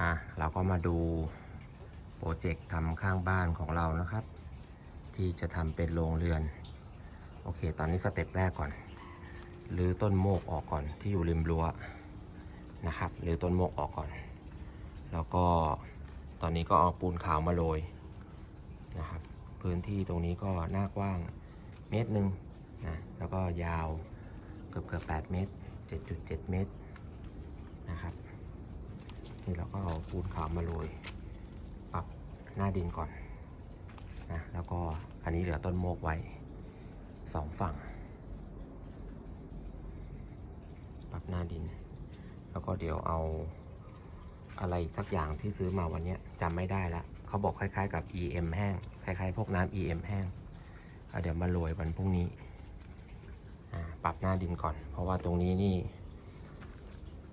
อะเราก็มาดูโปรเจกต์ทำข้างบ้านของเรานะครับ ที่จะทำเป็นโรงเรือน โอเค ตอนนี้สเต็ปแรกก่อนรื้อต้นโมกออกก่อนที่อยู่ริมรั้วนะครับรื้อต้นโมกออกก่อน แล้วก็ตอนนี้ก็เอาปูนขาวมาโรยนะครับ พื้นที่ตรงนี้ก็หน้ากว้างเมตรหนึ่งนะแล้วก็ยาวเกือบเกือบ8เมตร 7.7 เมตรนะครับ นี่เราก็เอาปูนขาวมาโรยปรับหน้าดินก่อนนะแล้วก็อันนี้เหลือต้นโมกไว้สองฝั่ง ปรับหน้าดิน แล้วก็เดี๋ยวเอาอะไรสักอย่างที่ซื้อมาวันนี้จำไม่ได้ละเขาบอกคล้ายๆกับ EM แห้งคล้ายๆพวกน้ำ EM แห้งเเดี๋ยวมาโรยวันพรุ่งนี้ปรับหน้าดินก่อน เพราะว่าตรงนี้นี่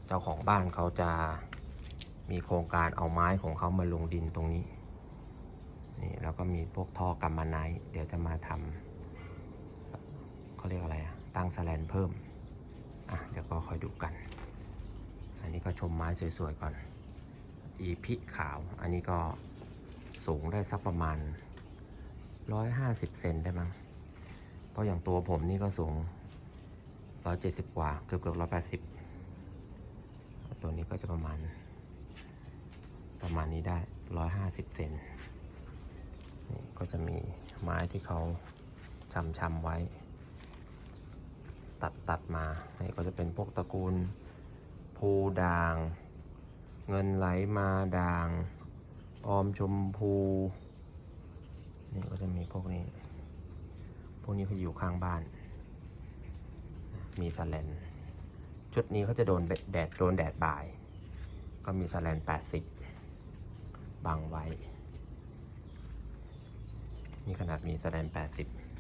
เจ้าของบ้านเขาจะ มีโครงการเอาไม้ของเขามาลงดินตรงนี้ นี่แล้วก็มีพวกท่อกำมะไนท์เดี๋ยวจะมาทำเขาเรียกอะไรอะตั้งสแลนเพิ่ม อะ เดี๋ยวก็คอยดูกัน อันนี้ก็ชมไม้สวยๆก่อน อีพิขาว อันนี้ก็สูงได้สักประมาณ 150 เซนได้มั้ง เพราะอย่างตัวผมนี่ก็สูง 170 กว่า เกือบเกือบ180 ตัวนี้ก็จะประมาณ ประมาณนี้ได้ 150 เซนนี่ก็จะมีไม้ที่เขาชำชำไว้ ตัดตัดมานี่ก็จะเป็นพวกตระกูลภูด่าง เงินไหลมาด่าง ออมชมพูนี่ก็จะมีพวกนี้ พวกนี้เขาอยู่ข้างบ้าน มีสแลนชุดนี้เขาจะโดนแดดโดนแดดบ่าย ก็มีสแลน80 บังไว้ นี่ขนาดมีแสแลน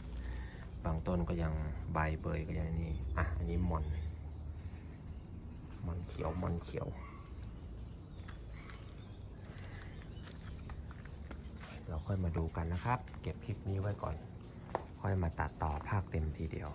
80 บางต้นก็ยังใบเบยก็ยังนี่ อะ อันนี้มอน มอนเขียว มอนเขียว เราค่อยมาดูกันนะครับ เก็บคลิปนี้ไว้ก่อน ค่อยมาตัดต่อภาคเต็มทีเดียว